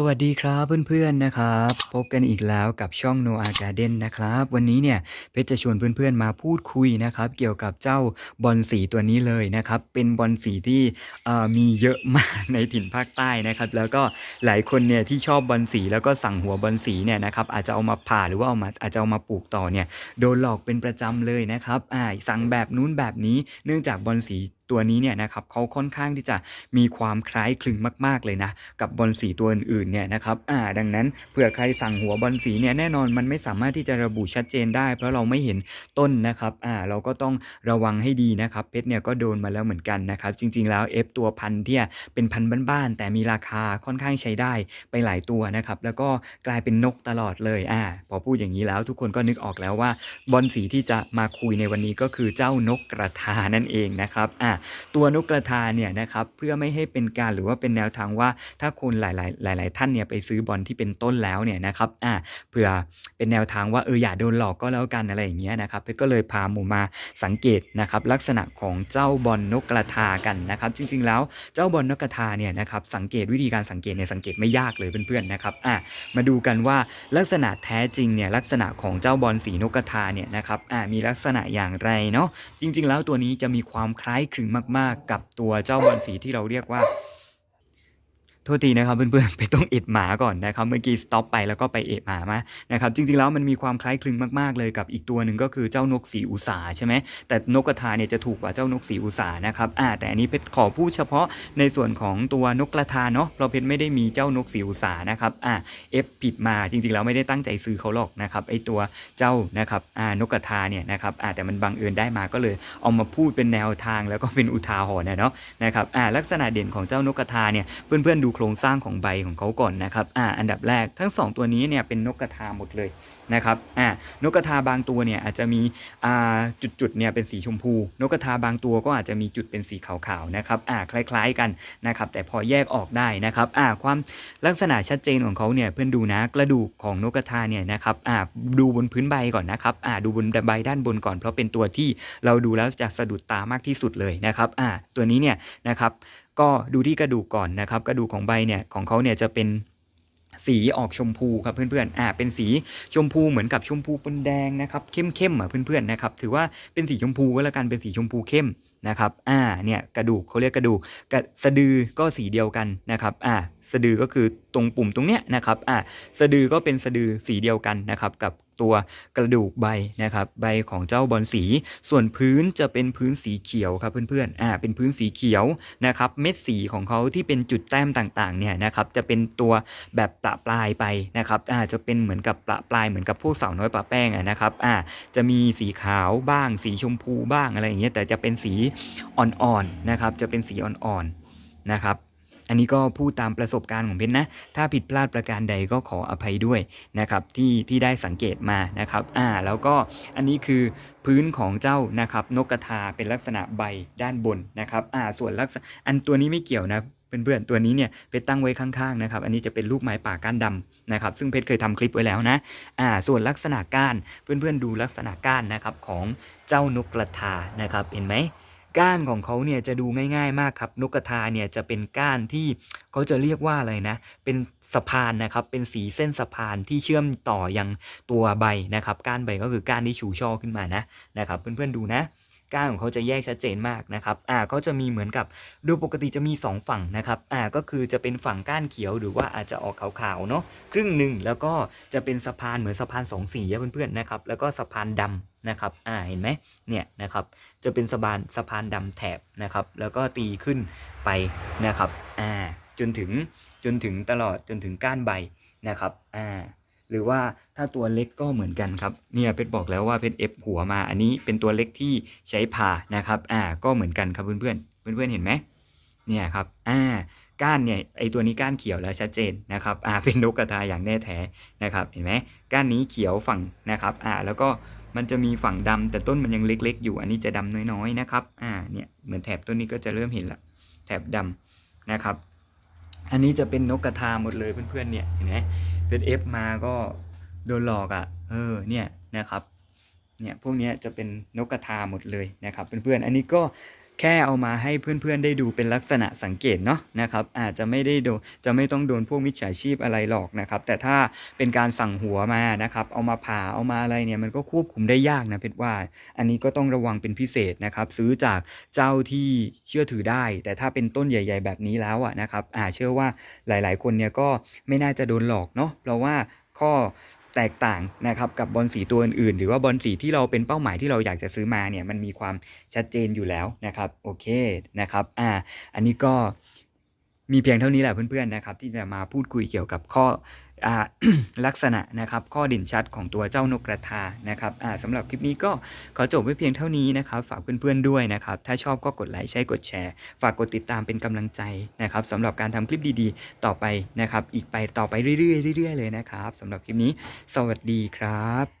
สวัสดีครับเพื่อนๆนะครับ พบกันอีกแล้วกับช่อง Noah Garden นะครับ วันนี้เนี่ยเพชรจะชวนเพื่อนๆมาพูดคุยนะครับ เกี่ยวกับเจ้าบอลสีตัวนี้เลยนะครับ เป็นบอลสีที่มีเยอะมากในถิ่นภาคใต้นะครับ แล้วก็หลายคนเนี่ยที่ชอบบอลสีแล้วก็สั่งหัวบอลสีเนี่ยนะครับอาจจะเอามาผ่าหรือว่าเอามาอาจจะเอามาปลูกต่อเนี่ยโดนหลอกเป็นประจำเลยนะครับอ่าสั่งแบบนู้นแบบนี้เนื่องจากบอลสีตัวนี้เนี่ยนะครับเขาค่อนข้างที่จะมีความคล้ายคลึงมาก ๆเลยนะกับบอลสีตัวอื่นเนี่ยนะครับอ่าดังนั้นเผื่อใครสั่งหัวบอลสีเนี่ยแน่นอนมันไม่สามารถที่จะระบุชัดเจนได้ เพราะเราไม่เห็นต้นนะครับอ่าเราก็ต้องระวังให้ดีนะครับเพชรเนี่ยก็โดนมาแล้วเหมือนกันนะครับจริง ๆ แล้ว F ตัวพันที่เป็นพันบ้านๆแต่มีราคาค่อนข้างใช้ได้ไปหลายตัวนะครับแล้วก็กลายเป็นนกตลอดเลยอ่าพอพูดอย่างนี้แล้วทุกคนก็นึกออกแล้วว่าบอลสีที่จะมาคุยในวันนี้ก็คือเจ้านกกระทานั่นเองนะครับอ่าตัวนกกระทาเนี่ยนะครับเพื่อไม่ให้เป็นการหรือว่าเป็นแนวทางว่าถ้าคนหลาย ๆ หลายๆท่านเนี่ยไปซื้อบอลที่เป็นต้นแล้วเนี่ยนะครับอ่าเผื่อเป็นแนวทางว่าเอออย่าโดนหลอกก็แล้วกันอะไรอย่างเงี้ยนะครับเพชรก็เลยพาหมูมาสังเกตนะครับลักษณะของเจ้าบอลนกกระทากันนะครับ จริง ๆ แล้วเจ้าบอลนกกระทาเนี่ยนะครับสังเกตวิธีการสังเกตเนี่ยสังเกตไม่ยากเลยเพื่อนๆนะครับอ่ามาดูกันว่าลักษณะแท้จริงเนี่ยลักษณะของเจ้าบอลสีนกกระทาเนี่ยนะครับอ่ามีลักษณะอย่างไรเนาะจริง ๆ แล้วตัวนี้จะมีความคล้ายคลึงมาก ๆ กับตัวเจ้าบอลสีที่เราเรียกว่า ทษทีนะครับเพื่อนๆไปต้องเอ็ดหมาก่อนนะครับเมื่อกี้สต็อปไปแล้วก็ไปเอ็ดหมามานะครับจริงๆแล้วมันมีความคล้ายคลึงมากๆเลยกับอีกตัวหนึ่งก็คือเจ้านกสีอุสาใช่ไหมแต่นกกระทาเนี่ยจะถูกกว่าเจ้านกสีอุสานะครับอ่าแต่อันนี้เพชรขอพูดเฉพาะในส่วนของตัวนกกระทาเนาะเพราะเพชรไม่ได้มีเจ้านกสีอุสานะครับอ่าเอฟผิดมาจริงๆแล้วไม่ได้ตั้งใจซื้อเขาหรอกนะครับไอตัวเจ้านะครับอ่านกกระทาเนี่ยนะครับอ่าแต่มันบังเอิญได้มาก็เลยเอามาพูดเป็นแนวทางแล้วก็เป็นอุทาหรณ์เนาะนะครับอ่าลักษณะเด่นของเจ้านกกระทาเนี่ยเพื่อนๆดูโครงสร้างของใบของเขาก่อนนะครับอ่าอันดับแรกทั้ง 2 ตัวนี้เนี่ยเป็นนกกระทาหมดเลยนะครับอ่านกกระทาบางตัวเนี่ยอาจจะมีอ่าจุดๆเนี่ยเป็นสีชมพู นกกระทาบางตัวก็อาจจะมีจุดเป็นสีขาวๆนะครับอ่าคล้ายๆกันนะครับแต่พอแยกออกได้นะครับอ่าความลักษณะชัดเจนของเขาเนี่ยเพื่อนดูนะกระดูกของนกกระทาเนี่ยนะครับอ่าดูบนพื้นใบก่อนนะครับอ่าดูบนใบด้านบนก่อน เพราะเป็นตัวที่เราดูแล้วจะสะดุดตามากที่สุดเลยนะครับอ่าตัวนี้เนี่ยนะครับ ก็ดูที่กระดูกก่อนนะครับ กระดูกของใบเนี่ยของเขาเนี่ยจะเป็นสีออกชมพูครับเพื่อนๆ อ่า เป็นสีชมพูเหมือนกับชมพูปนแดงนะครับ เข้มๆอะเพื่อนๆ นะครับ ถือว่าเป็นสีชมพูก็แล้วกัน เป็นสีชมพูเข้มนะครับ อ่า เนี่ยกระดูกเขาเรียกกระดูกกระสะดือก็สีเดียวกันนะครับ อ่า สะดือก็คือตรงปุ่มตรงเนี้ยนะครับ อ่า สะดือก็เป็นสะดือสีเดียวกันนะครับกับ ตัวกระดูกใบนะครับใบของเจ้าบอลสี ส่วนพื้นจะเป็นพื้นสีเขียวครับเพื่อนๆอ่าเป็นพื้นสีเขียวนะครับเม็ดสีของเขาที่เป็นจุดแต้มต่างๆเนี่ยนะครับจะเป็นตัวแบบประปลายไปนะครับอ่าจะเป็นเหมือนกับประปลายเหมือนกับพวกเสาน้อยปะแป้งอะนะครับอ่าจะมีสีขาวบ้าง สีชมพูบ้างอะไรอย่างเงี้ยแต่จะเป็นสีอ่อนๆนะครับจะเป็นสีอ่อนๆนะครับ อันนี้ก็พูดตามประสบการณ์ของเพชรนะ ถ้าผิดพลาดประการใดก็ขออภัยด้วยนะครับที่ที่ได้สังเกตมานะครับอ่าแล้วก็อันนี้คือพื้นของเจ้านะครับนกกระทาเป็นลักษณะใบด้านบนนะครับอ่าส่วนลักษณะอันตัวนี้ไม่เกี่ยวนะเพื่อนๆตัวนี้เนี่ยเพชรตั้งไว้ข้างๆนะครับอันนี้จะเป็นลูกไม้ป่าก้านดำนะครับซึ่งเพชรเคยทำคลิปไว้แล้วนะอ่าส่วนลักษณะก้านเพื่อนๆดูลักษณะก้านนะครับของเจ้านกกระทานะครับเห็นไหม ก้านของเขาเนี่ยจะดูง่ายๆมากครับ นกกระทาเนี่ยจะเป็นก้านที่เขาจะเรียกว่าอะไรนะ เป็นสะพานนะครับ เป็นสีเส้นสะพานที่เชื่อมต่อยังตัวใบนะครับ ก้านใบก็คือก้านที่ชูช่อขึ้นมานะนะครับ เพื่อนๆดูนะ ก้านของเขาจะแยกชัดเจนมากนะครับอ่าก็จะมีเหมือนกับโดยปกติจะมี 2 ฝั่งนะครับอ่าก็คือจะเป็นฝั่งก้านเขียวหรือว่าอาจจะออกขาวๆเนาะครึ่งหนึ่งแล้วก็จะเป็นสะพานเหมือนสะพานสองสีเพื่อนๆนะครับแล้วก็สะพานดำนะครับอ่าเห็นไหมเนี่ยนะครับจะเป็นสะพานสะพานดำแถบนะครับแล้วก็ตีขึ้นไปนะครับอ่าจนถึงจนถึงตลอดจนถึงก้านใบนะครับอ่า หรือว่าถ้าตัวเล็กก็เหมือนกันครับเนี่ยเพชรบอกแล้วว่าเพชรเอฟหัวมาอันนี้เป็นตัวเล็กที่ใช้ผ่านะครับอ่าก็เหมือนกันครับเพื่อนๆเพื่อนเห็นไหมเนี่ยครับอ่าก้านเนี่ยไอตัวนี้ก้านเขียวแล้วชัดเจนนะครับอ่าเป็นนกกระทาอย่างแน่แท้นะครับเห็นไหมก้านนี้เขียวฝั่งนะครับอ่าแล้วก็มันจะมีฝั่งดำแต่ต้นมันยังเล็ก ๆ อยู่ อันนี้จะดำน้อยๆนะครับอ่าเนี่ยเหมือนแถบต้นนี้ก็จะเริ่มเห็นละแถบดำนะครับ อันนี้จะเป็นนกกระทาหมดเลยเพื่อนๆเนี่ยเห็นไหมเป็นเอฟมาก็โดนหลอกอะ่ะ เออเนี่ยนะครับเนี่ยพวกนี้จะเป็นนกกระทาหมดเลยนะครับเพื่อนๆอันนี้ก็ แค่เอามาให้เพื่อนๆได้ดูเป็นลักษณะสังเกตเนาะนะครับอาจจะไม่ได้โดนจะไม่ต้องโดนพวกมิจฉาชีพอะไรหรอกนะครับ แต่ถ้าเป็นการสั่งหัวมานะครับ เอามาผ่าเอามาอะไรเนี่ยมันก็ควบคุมได้ยากนะเพชรว่า อันนี้ก็ต้องระวังเป็นพิเศษนะครับ ซื้อจากเจ้าที่เชื่อถือได้ แต่ถ้าเป็นต้นใหญ่ ๆ แบบนี้แล้วอะนะครับอ่าเชื่อว่าหลาย ๆ คนเนี่ยก็ไม่น่าจะโดนหลอกเนาะเพราะว่า แตกต่างนะครับกับบอลสีตัวอื่นๆ หรือว่าบอลสีที่เราเป็นเป้าหมายที่เราอยากจะซื้อมาเนี่ยมันมีความชัดเจนอยู่แล้วนะครับโอเคนะครับอ่าอันนี้ก็ มีเพียงเท่านี้แหละเพื่อนๆนะครับ ที่จะมาพูดคุยเกี่ยวกับข้ออลักษณะนะครับ ข้อเด่นชัดของตัวเจ้านกกระทานะครับสำหรับคลิปนี้ก็ขอจบไว้เพียงเท่านี้นะครับ ฝากเพื่อนๆด้วยนะครับ ถ้าชอบก็กดไลค์ใช้กดแชร์ ฝากกดติดตามเป็นกำลังใจนะครับสำหรับการทำคลิปดีๆ ต่อไปนะครับ อีกไปต่อไปเรื่อยๆเรื่อยๆเลยนะครับสำหรับคลิปนี้ สวัสดีครับ